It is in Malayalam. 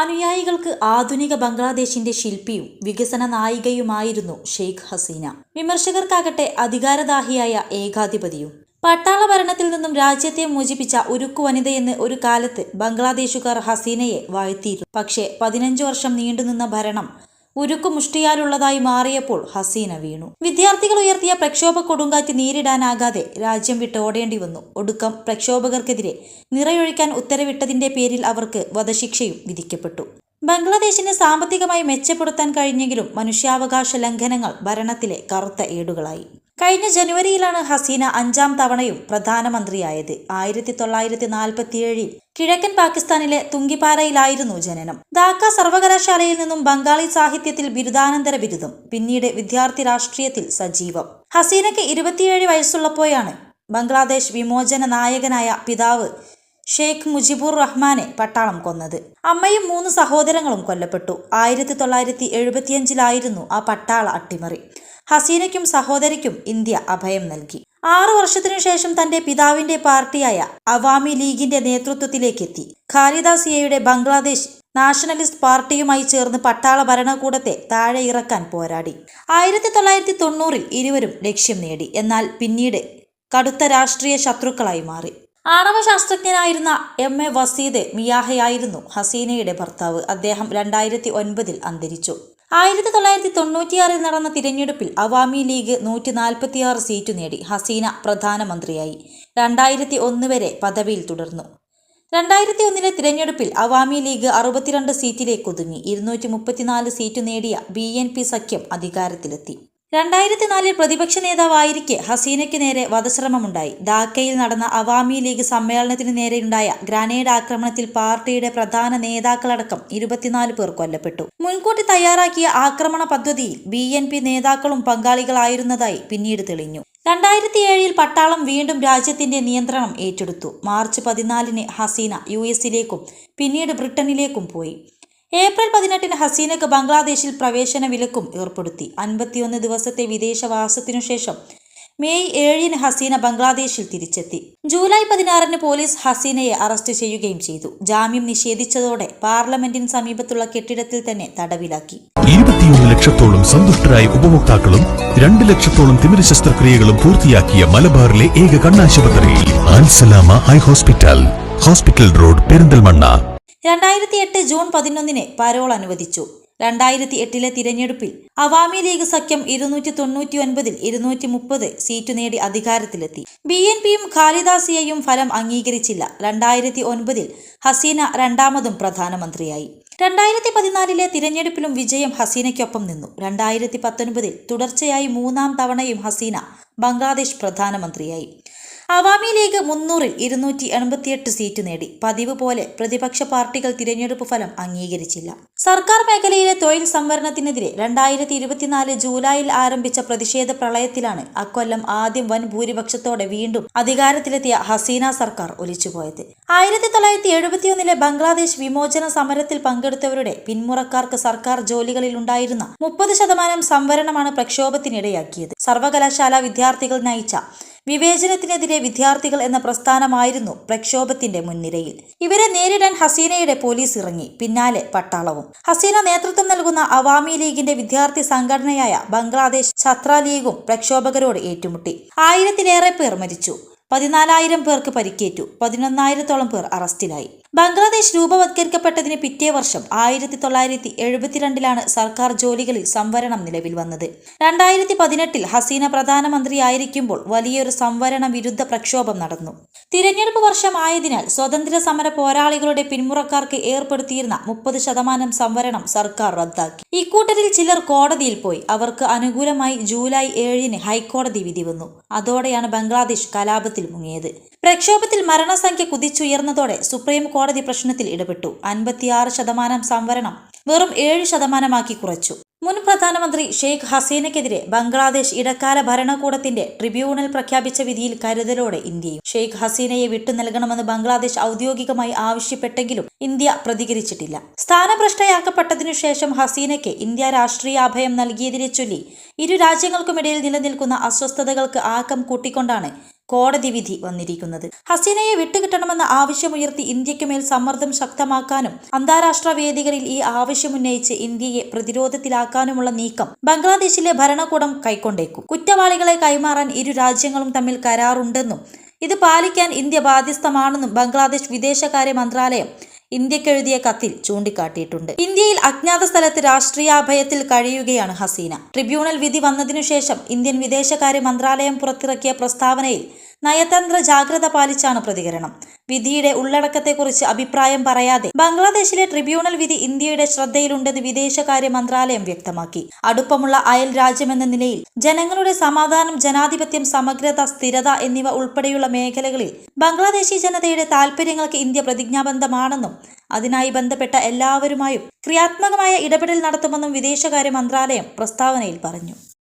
അനുയായികൾക്ക് ആധുനിക ബംഗ്ലാദേശിന്റെ ശില്പിയും വികസന നായികയുമായിരുന്നു ഷെയ്ഖ് ഹസീന. വിമർശകർക്കാകട്ടെ അധികാരദാഹിയായ ഏകാധിപതിയും. പട്ടാള ഭരണത്തിൽ നിന്നും രാജ്യത്തെ മോചിപ്പിച്ച ഉരുക്കു വനിതയെന്ന് ഒരു കാലത്ത് ബംഗ്ലാദേശുകാർ ഹസീനയെ വാഴ്ത്തിയിരുന്നു. പക്ഷേ പതിനഞ്ചു വർഷം നീണ്ടുനിന്ന ഭരണം ഉരുക്കു മുഷ്ടിയാലുള്ളതായി മാറിയപ്പോൾ ഹസീന വീണു. വിദ്യാർത്ഥികൾ ഉയർത്തിയ പ്രക്ഷോഭ കൊടുങ്കാറ്റ് നേരിടാനാകാതെ രാജ്യം വിട്ട് ഓടേണ്ടി വന്നു. ഒടുക്കം പ്രക്ഷോഭകർക്കെതിരെ നിറയൊഴിക്കാൻ ഉത്തരവിട്ടതിന്റെ പേരിൽ അവർക്ക് വധശിക്ഷയും വിധിക്കപ്പെട്ടു. ബംഗ്ലാദേശിനെ സാമ്പത്തികമായി മെച്ചപ്പെടുത്താൻ കഴിഞ്ഞെങ്കിലും മനുഷ്യാവകാശ ലംഘനങ്ങൾ ഭരണത്തിലെ കറുത്ത ഏടുകളായി. കഴിഞ്ഞ ജനുവരിയിലാണ് ഹസീന അഞ്ചാം തവണയും പ്രധാനമന്ത്രിയായത്. ആയിരത്തി തൊള്ളായിരത്തി നാൽപ്പത്തിയേഴിൽ കിഴക്കൻ പാകിസ്ഥാനിലെ തുങ്കിപ്പാറയിലായിരുന്നു ജനനം. ധാക്ക സർവകലാശാലയിൽ നിന്നും ബംഗാളി സാഹിത്യത്തിൽ ബിരുദാനന്തര ബിരുദം പിന്നീട് വിദ്യാർത്ഥി രാഷ്ട്രീയത്തിൽ സജീവം. ഹസീനയ്ക്ക് ഇരുപത്തിയേഴ് വയസ്സുള്ളപ്പോഴാണ് ബംഗ്ലാദേശ് വിമോചന നായകനായ പിതാവ് ഷെയ്ഖ് മുജിബുർ റഹ്മാനെ പട്ടാളം കൊന്നത്. അമ്മയും മൂന്ന് സഹോദരങ്ങളും കൊല്ലപ്പെട്ടു. ആയിരത്തി തൊള്ളായിരത്തി എഴുപത്തിയഞ്ചിലായിരുന്നു ആ പട്ടാള അട്ടിമറി. ഹസീനയ്ക്കും സഹോദരിക്കും ഇന്ത്യ അഭയം നൽകി. ആറു വർഷത്തിനു ശേഷം തന്റെ പിതാവിന്റെ പാർട്ടിയായ അവാമി ലീഗിന്റെ നേതൃത്വത്തിലേക്കെത്തി. ഖാലിദാസിയയുടെ ബംഗ്ലാദേശ് നാഷണലിസ്റ്റ് പാർട്ടിയുമായി ചേർന്ന് പട്ടാള ഭരണകൂടത്തെ താഴെ ഇറക്കാൻ പോരാടി. ആയിരത്തി തൊള്ളായിരത്തി തൊണ്ണൂറിൽ ഇരുവരും ലക്ഷ്യം നേടി. എന്നാൽ പിന്നീട് കടുത്ത രാഷ്ട്രീയ ശത്രുക്കളായി മാറി. ആണവ ശാസ്ത്രജ്ഞനായിരുന്ന എം എ വസീദ് മിയാഹയായിരുന്നു ഹസീനയുടെ ഭർത്താവ്. അദ്ദേഹം രണ്ടായിരത്തി ഒൻപതിൽ അന്തരിച്ചു. ആയിരത്തി തൊള്ളായിരത്തി തൊണ്ണൂറ്റിയാറിൽ നടന്ന തിരഞ്ഞെടുപ്പിൽ അവാമി ലീഗ് നൂറ്റി നാൽപ്പത്തിയാറ് സീറ്റ് നേടി. ഹസീന പ്രധാനമന്ത്രിയായി. രണ്ടായിരത്തി ഒന്ന് വരെ പദവിയിൽ തുടർന്നു. രണ്ടായിരത്തി ഒന്നിലെ തിരഞ്ഞെടുപ്പിൽ അവാമി ലീഗ് അറുപത്തിരണ്ട് സീറ്റിലേക്ക് ഒതുങ്ങി. ഇരുന്നൂറ്റി മുപ്പത്തിനാല് സീറ്റ് നേടിയ ബി എൻ പി സഖ്യം അധികാരത്തിലെത്തി. രണ്ടായിരത്തി നാലിൽ പ്രതിപക്ഷ നേതാവായിരിക്കെ ഹസീനയ്ക്ക് നേരെ വധശ്രമമുണ്ടായി. ധാക്കയിൽ നടന്ന അവാമി ലീഗ് സമ്മേളനത്തിന് നേരെയുണ്ടായ ഗ്രാനേഡ് ആക്രമണത്തിൽ പാർട്ടിയുടെ പ്രധാന നേതാക്കളടക്കം ഇരുപത്തിനാല് പേർ കൊല്ലപ്പെട്ടു. മുൻകൂട്ടി തയ്യാറാക്കിയ ആക്രമണ പദ്ധതിയിൽ ബി എൻ പി നേതാക്കളും പങ്കാളികളായിരുന്നതായി പിന്നീട് തെളിഞ്ഞു. രണ്ടായിരത്തി ഏഴിൽ പട്ടാളം വീണ്ടും രാജ്യത്തിന്റെ നിയന്ത്രണം ഏറ്റെടുത്തു. മാർച്ച് പതിനാലിന് ഹസീന യു എസിലേക്കും പിന്നീട് ബ്രിട്ടനിലേക്കും പോയി. ഏപ്രിൽ പതിനെട്ടിന് ഹസീനക്ക് ബംഗ്ലാദേശിൽ പ്രവേശന വിലക്കും ഏർപ്പെടുത്തി. അൻപത്തിയൊന്ന് ദിവസത്തെ വിദേശവാസത്തിനു ശേഷം മെയ് ഏഴിന് ഹസീന ബംഗ്ലാദേശിൽ തിരിച്ചെത്തി. ജൂലൈ പതിനാറിന് പോലീസ് ഹസീനയെ അറസ്റ്റ് ചെയ്യുകയും ചെയ്തു. ജാമ്യം നിഷേധിച്ചതോടെ പാർലമെന്റിന് സമീപത്തുള്ള കെട്ടിടത്തിൽ തന്നെ തടവിലാക്കി. ഇരുപത്തിയൊന്ന് ലക്ഷത്തോളം സന്തുഷ്ടരായ ഉപഭോക്താക്കളും രണ്ട് ലക്ഷത്തോളം തിമിര ശസ്ത്രക്രിയകളും പൂർത്തിയാക്കിയ മലബാറിലെ ഏക കണ്ണാശുപത്രി eye hospital. Hospital road Perinthalmanna. രണ്ടായിരത്തി എട്ട് ജൂൺ പതിനൊന്നിന് പരോൾ അനുവദിച്ചു. രണ്ടായിരത്തി എട്ടിലെ തിരഞ്ഞെടുപ്പിൽ അവാമി ലീഗ് സഖ്യം ഇരുന്നൂറ്റി തൊണ്ണൂറ്റി ഒൻപതിൽ ഇരുന്നൂറ്റി മുപ്പത് സീറ്റ് നേടി അധികാരത്തിലെത്തി. ബി എൻ പിയും ഖാലിദാസിയയും ഫലം അംഗീകരിച്ചില്ല. രണ്ടായിരത്തി ഒൻപതിൽ ഹസീന രണ്ടാമതും പ്രധാനമന്ത്രിയായി. രണ്ടായിരത്തി പതിനാലിലെ തിരഞ്ഞെടുപ്പിലും വിജയം ഹസീനയ്ക്കൊപ്പം നിന്നു. രണ്ടായിരത്തി പത്തൊൻപതിൽ തുടർച്ചയായി മൂന്നാം തവണയും ഹസീന ബംഗ്ലാദേശ് പ്രധാനമന്ത്രിയായി. അവാമി ലീഗ് മുന്നൂറിൽ ഇരുന്നൂറ്റി എൺപത്തിയെട്ട് സീറ്റ് നേടി. പതിവ് പോലെ പ്രതിപക്ഷ പാർട്ടികൾ തിരഞ്ഞെടുപ്പ് ഫലം അംഗീകരിച്ചില്ല. സർക്കാർ മേഖലയിലെ തൊഴിൽ സംവരണത്തിനെതിരെ രണ്ടായിരത്തി ഇരുപത്തിനാല് ജൂലൈയിൽ ആരംഭിച്ച പ്രതിഷേധ പ്രളയത്തിലാണ് അക്കൊല്ലം ആദ്യം വൻ ഭൂരിപക്ഷത്തോടെ വീണ്ടും അധികാരത്തിലെത്തിയ ഹസീന സർക്കാർ ഒലിച്ചുപോയത്. ആയിരത്തി തൊള്ളായിരത്തി എഴുപത്തിയൊന്നിലെ ബംഗ്ലാദേശ് വിമോചന സമരത്തിൽ പങ്കെടുത്തവരുടെ പിന്മുറക്കാർക്ക് സർക്കാർ ജോലികളിൽ ഉണ്ടായിരുന്ന മുപ്പത് ശതമാനം സംവരണമാണ് പ്രക്ഷോഭത്തിനിടയാക്കിയത്. സർവകലാശാല വിദ്യാർത്ഥികൾ നയിച്ച വിവേചനത്തിനെതിരെ വിദ്യാർത്ഥികൾ എന്ന പ്രസ്ഥാനമായിരുന്നു പ്രക്ഷോഭത്തിന്റെ മുൻനിരയിൽ. ഇവരെ നേരിടാൻ ഹസീനയുടെ പോലീസ് ഇറങ്ങി. പിന്നാലെ പട്ടാളവും. ഹസീന നേതൃത്വം നൽകുന്ന അവാമി ലീഗിന്റെ വിദ്യാർത്ഥി സംഘടനയായ ബംഗ്ലാദേശ് ഛത്ര ലീഗും പ്രക്ഷോഭകരോട് ഏറ്റുമുട്ടി. ആയിരത്തിലേറെ പേർ മരിച്ചു. പതിനാലായിരം പേർക്ക് പരിക്കേറ്റു. പതിനൊന്നായിരത്തോളം പേർ അറസ്റ്റിലായി. ബംഗ്ലാദേശ് രൂപവത്കരിക്കപ്പെട്ടതിന് പിറ്റേ വർഷം ആയിരത്തി തൊള്ളായിരത്തി എഴുപത്തിരണ്ടിലാണ് സർക്കാർ ജോലികളിൽ സംവരണം നിലവിൽ വന്നത്. രണ്ടായിരത്തി പതിനെട്ടിൽ ഹസീന പ്രധാനമന്ത്രിയായിരിക്കുമ്പോൾ വലിയൊരു സംവരണ വിരുദ്ധ പ്രക്ഷോഭം നടന്നു. തിരഞ്ഞെടുപ്പ് വർഷമായതിനാൽ സ്വതന്ത്ര സമര പോരാളികളുടെ പിന്മുറക്കാർക്ക് ഏർപ്പെടുത്തിയിരുന്ന മുപ്പത് ശതമാനം സംവരണം സർക്കാർ റദ്ദാക്കി. ഇക്കൂട്ടരിൽ ചിലർ കോടതിയിൽ പോയി. അവർക്ക് അനുകൂലമായി ജൂലൈ ഏഴിന് ഹൈക്കോടതി വിധി വന്നു. അതോടെയാണ് ബംഗ്ലാദേശ് കലാപത്തിൽ മുങ്ങിയത് പ്രക്ഷോഭത്തിൽ മരണസംഖ്യ കുതിച്ചുയർന്നതോടെ സുപ്രീം കോടതി പ്രശ്നത്തിൽ ഇടപെട്ടു. അൻപത്തിയാറ് ശതമാനം സംവരണം വെറും ഏഴ് ശതമാനമാക്കി കുറച്ചു. മുൻ പ്രധാനമന്ത്രി ഷെയ്ഖ് ഹസീനയ്ക്കെതിരെ ബംഗ്ലാദേശ് ഇടക്കാല ഭരണകൂടത്തിന്റെ ട്രിബ്യൂണൽ പ്രഖ്യാപിച്ച വിധിയിൽ കരുതലോടെ ഇന്ത്യയും. ഷെയ്ഖ് ഹസീനയെ വിട്ടു നൽകണമെന്ന് ബംഗ്ലാദേശ് ഔദ്യോഗികമായി ആവശ്യപ്പെട്ടെങ്കിലും ഇന്ത്യ പ്രതികരിച്ചിട്ടില്ല. സ്ഥാനഭ്രഷ്ടയാക്കപ്പെട്ടതിനു ശേഷം ഹസീനയ്ക്ക് ഇന്ത്യ രാഷ്ട്രീയ അഭയം നൽകിയതിനെ ചൊല്ലി ഇരു രാജ്യങ്ങൾക്കുമിടയിൽ നിലനിൽക്കുന്ന അസ്വസ്ഥതകൾക്ക് ആക്കം കൂട്ടിക്കൊണ്ടാണ് കോടതി വിധി വന്നിരിക്കുന്നത്. ഹസീനയെ വിട്ടുകിട്ടണമെന്ന ആവശ്യമുയർത്തി ഇന്ത്യക്കുമേൽ സമ്മർദ്ദം ശക്തമാക്കാനും അന്താരാഷ്ട്ര വേദികളിൽ ഈ ആവശ്യമുന്നയിച്ച് ഇന്ത്യയെ പ്രതിരോധത്തിലാക്കാനുമുള്ള നീക്കം ബംഗ്ലാദേശിലെ ഭരണകൂടം കൈക്കൊണ്ടേക്കും. കുറ്റവാളികളെ കൈമാറാൻ ഇരു രാജ്യങ്ങളും തമ്മിൽ കരാറുണ്ടെന്നും ഇത് പാലിക്കാൻ ഇന്ത്യ ബാധ്യസ്ഥമാണെന്നും ബംഗ്ലാദേശ് വിദേശകാര്യ മന്ത്രാലയം ഇന്ത്യക്കെഴുതിയ കത്തിൽ ചൂണ്ടിക്കാട്ടിയിട്ടുണ്ട്. ഇന്ത്യയിൽ അജ്ഞാത സ്ഥലത്ത് രാഷ്ട്രീയാഭയത്തിൽ കഴിയുകയാണ് ഹസീന. ട്രിബ്യൂണൽ വിധി വന്നതിനുശേഷം ഇന്ത്യൻ വിദേശകാര്യ മന്ത്രാലയം പുറത്തിറക്കിയ പ്രസ്താവനയിൽ നയതന്ത്ര ജാഗ്രത പാലിച്ചാണ് പ്രതികരണം. വിധിയുടെ ഉള്ളടക്കത്തെക്കുറിച്ച് അഭിപ്രായം പറയാതെ ബംഗ്ലാദേശിലെ ട്രിബ്യൂണൽ വിധി ഇന്ത്യയുടെ ശ്രദ്ധയിലുണ്ടെന്ന് വിദേശകാര്യ മന്ത്രാലയം വ്യക്തമാക്കി. അടുപ്പമുള്ള അയൽ രാജ്യമെന്ന നിലയിൽ ജനങ്ങളുടെ സമാധാനം ജനാധിപത്യം സമഗ്രത സ്ഥിരത എന്നിവ ഉൾപ്പെടെയുള്ള മേഖലകളിൽ ബംഗ്ലാദേശി ജനതയുടെ താൽപര്യങ്ങൾക്ക് ഇന്ത്യ പ്രതിജ്ഞാബദ്ധമാണെന്നും അതിനായി ബന്ധപ്പെട്ട എല്ലാവരുമായും ക്രിയാത്മകമായ ഇടപെടൽ നടത്തുമെന്നും വിദേശകാര്യ മന്ത്രാലയം പ്രസ്താവനയിൽ പറഞ്ഞു.